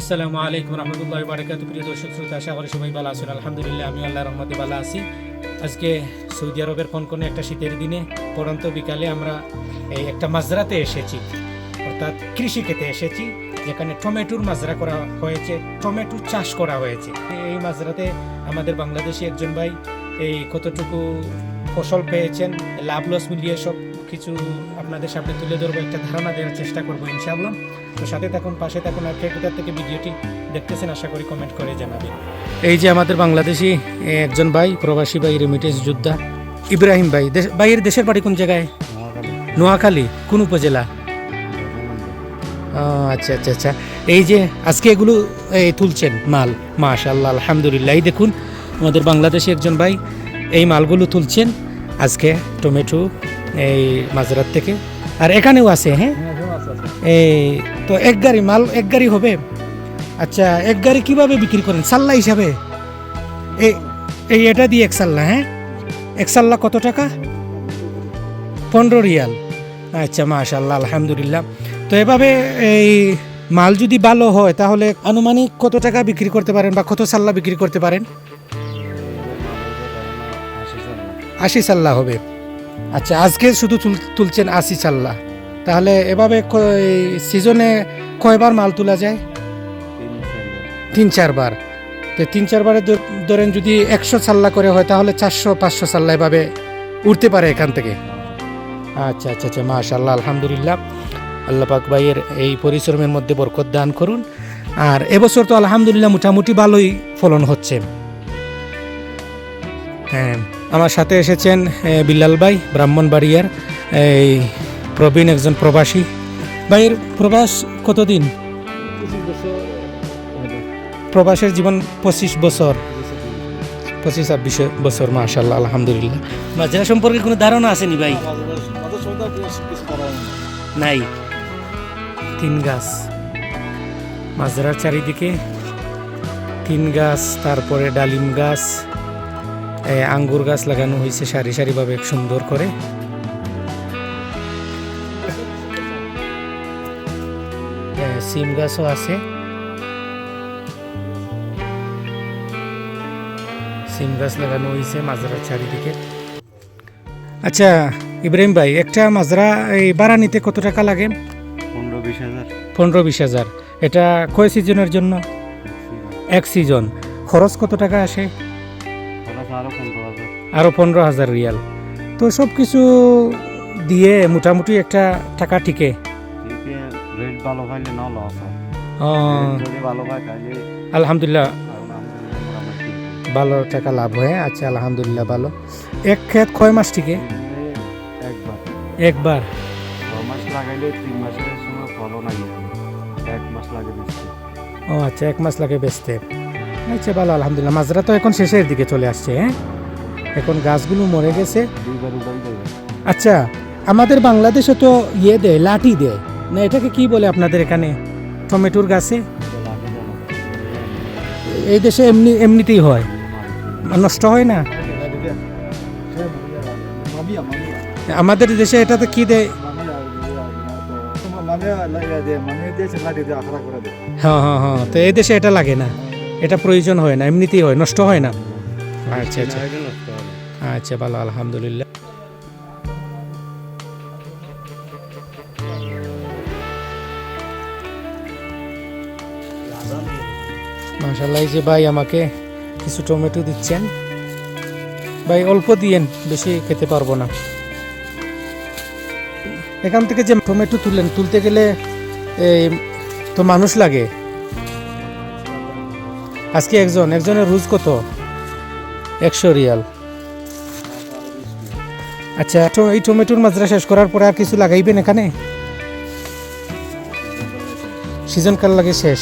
আসসালামু আলাইকুম রহমতুল্লাহ বারকাত প্রিয় দর্শক শ্রোতা, আশা করি সবাই ভালো আছেন। আলহামদুলিল্লাহ, আমি আল্লাহ রহমতে ভালো আছি। আজকে সৌদি আরবের কনকনে একটা শীতের দিনে, পরন্ত বিকালে আমরা এই একটা মাজরাতে এসেছি, অর্থাৎ কৃষি খেতে এসেছি, যেখানে টমেটোর মাজরা করা হয়েছে, টমেটো চাষ করা হয়েছে। এই মাজরাতে আমাদের বাংলাদেশি একজন ভাই এই কতটুকু ফসল পেয়েছেন লাভ লস মিলিয়ে সব কিছু আপনাদের সামনে তুলে ধরবো একটা ধারণা দেওয়ার চেষ্টা করব ইনশাআল্লাহ। তো সাথে থাকুন পাশে থাকুন আর কে থেকে ভিডিওটি দেখতেছেন আশা করি কমেন্ট করে জানাবেন। এই যে আমাদের বাংলাদেশি একজন ভাই প্রবাসী ভাই রেমিটেন্স যোদ্ধা ইব্রাহিম ভাই। ভাইয়ের দেশের বাড়ি কোন জায়গায়? নোয়াখালী। কোন উপজেলা? আচ্ছা আচ্ছা আচ্ছা। এই যে আজকে এগুলো এই তুলছেন মাল। মাশাল্লাহ আলহামদুলিল্লাহ। এই দেখুন আমাদের বাংলাদেশি একজন ভাই এই মালগুলো তুলছেন। আজকে টমেটো এই মাঝরাত থেকে। আর এখানেও আছে হ্যাঁ? এই তো এক গাড়ি মাল, এক গাড়ি হবে। আচ্ছা এক গাড়ি কীভাবে বিক্রি করেন? সাল্লা হিসাবে? এই এই এটা দিয়ে এক সাল্লা হ্যাঁ? এক সাল্লা কত টাকা? পনেরো রিয়াল। আচ্ছা মাশাল্লাহ আলহামদুলিল্লাহ। তো এভাবে এই মাল যদি ভালো হয়, তাহলে আনুমানিক কত টাকা বিক্রি করতে পারেন বা কত সাল্লা বিক্রি করতে পারেন? আশি সাল্লা হবে। আচ্ছা আজকে শুধু তুলছেন আশি সাল্লা তাহলে এভাবে সিজনে কয়বার মাল তোলা যায়? তিন চারবার। তো তিন চারবারে ধরেন যদি একশো সাল্লা করে হয়, তাহলে চারশো, পাঁচশো সাল্লা এভাবে উঠতে পারে এখান থেকে। আচ্ছা আচ্ছা আচ্ছা মাশাল্লাহ আলহামদুলিল্লাহ। আল্লাহ পাক ভাইয়ের এই পরিশ্রমের মধ্যে বরকত দান করুন। আর এবছর তো আলহামদুলিল্লাহ মোটামুটি ভালোই ফলন হচ্ছে। হ্যাঁ। আমার সাথে এসেছেন বিল্লাল ভাই, ব্রাহ্মণবাড়িয়ার, এই প্রবীণ একজন প্রবাসী। ভাইয়ের প্রবাস কতদিন? প্রবাসের জীবন পঁচিশ বছর। পঁচিশ ছাব্বিশ বছর মাশাল্লাহ আলহামদুলিল্লাহ। মাজরা সম্পর্কে কোনো ধারণা আসেনি ভাই? নাই। তিন গাছ। মাজরার চারিদিকে তিন গাছ, তারপরে ডালিম গাছ আঙ্গুর গাছ লাগানো হয়েছে সারি সারিভাবে সুন্দর করে। সিম গাছও আছে। সিম গাছ লাগানো হয়েছে মাজরার চারিদিকে। আচ্ছা ইব্রাহিম ভাই একটা মাজরা এই ভাড়া নিতে কত টাকা লাগে? পনেরো বিশ হাজার। পনেরো বিশ হাজার। এটা কয় সিজনের জন্য? এক সিজন। খরচ কত টাকা আসে? আরও পনেরো হাজার। রিয়াল। তো সব কিছু দিয়ে মোটামুটি একটা টাকা তাহলে আলহামদুলিল্লাহ। ভালো টাকা লাভ হয় আচ্ছা আলহামদুলিল্লাহ ভালো। এক ক্ষেত কয় মাস দিনে একবার। একবার। মাস লাগাইলে তিন মাসের সময় ফলন এক মাস লাগে বেশি ও আচ্ছা এক মাস লাগে বেচতে। আচ্ছা ভালো আলহামদুলিল্লাহ মাজরা তো এখন শেষের দিকে চলে আসছে হ্যাঁ এখন গাছগুলো মরে গেছে আচ্ছা আমাদের বাংলাদেশে তো ইয়ে দেয় লাঠি দেয় না এটাকে কি বলে আপনাদের এখানে টমেটোর গাছে এই দেশে এমনি এমনিতেই হয় নষ্ট হয় না আমাদের দেশে এটাতে কি দেয় হ্যাঁ হ্যাঁ হ্যাঁ তো এই দেশে এটা লাগে না এটা প্রয়োজন হয় না এমনিতেই হয় নষ্ট হয় না। আচ্ছা আচ্ছা। আচ্ছা ভালো আলহামদুলিল্লাহ। মাশাল্লাহ যে ভাই আমাকে কিছু টমেটো দিচ্ছেন। ভাই অল্প দিয়েন বেশি খেতে পারব না। এখান থেকে যে টমেটো তুলেন তুলতে গেলে এই তো মানুষ লাগে। আজকে একজন, একজনের রুজ কত? একশো রিয়াল। আচ্ছা এই টমেটোর মাজরা শেষ করার পরে আর কিছু লাগাইবেন এখানে? সিজন কাল লাগে শেষ।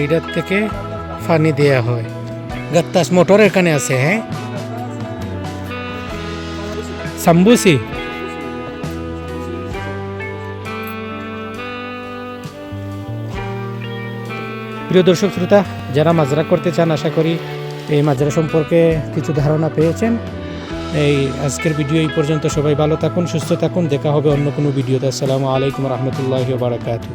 এইটার থেকে পানি দেয়া হয়। গাত্তাস মোটর এখানে আছে হ্যাঁ? সাম্বুসি। প্রিয় দর্শক শ্রোতা, যারা মাজরা করতে চান, আশা করি এই মাজরা সম্পর্কে কিছু ধারণা পেয়েছেন। এই আজকের ভিডিও এই পর্যন্ত। সবাই ভালো থাকুন, সুস্থ থাকুন। দেখা হবে অন্য কোনো ভিডিওতে। আসসালামু আলাইকুম রহমতুল্লাহ বারাকাতু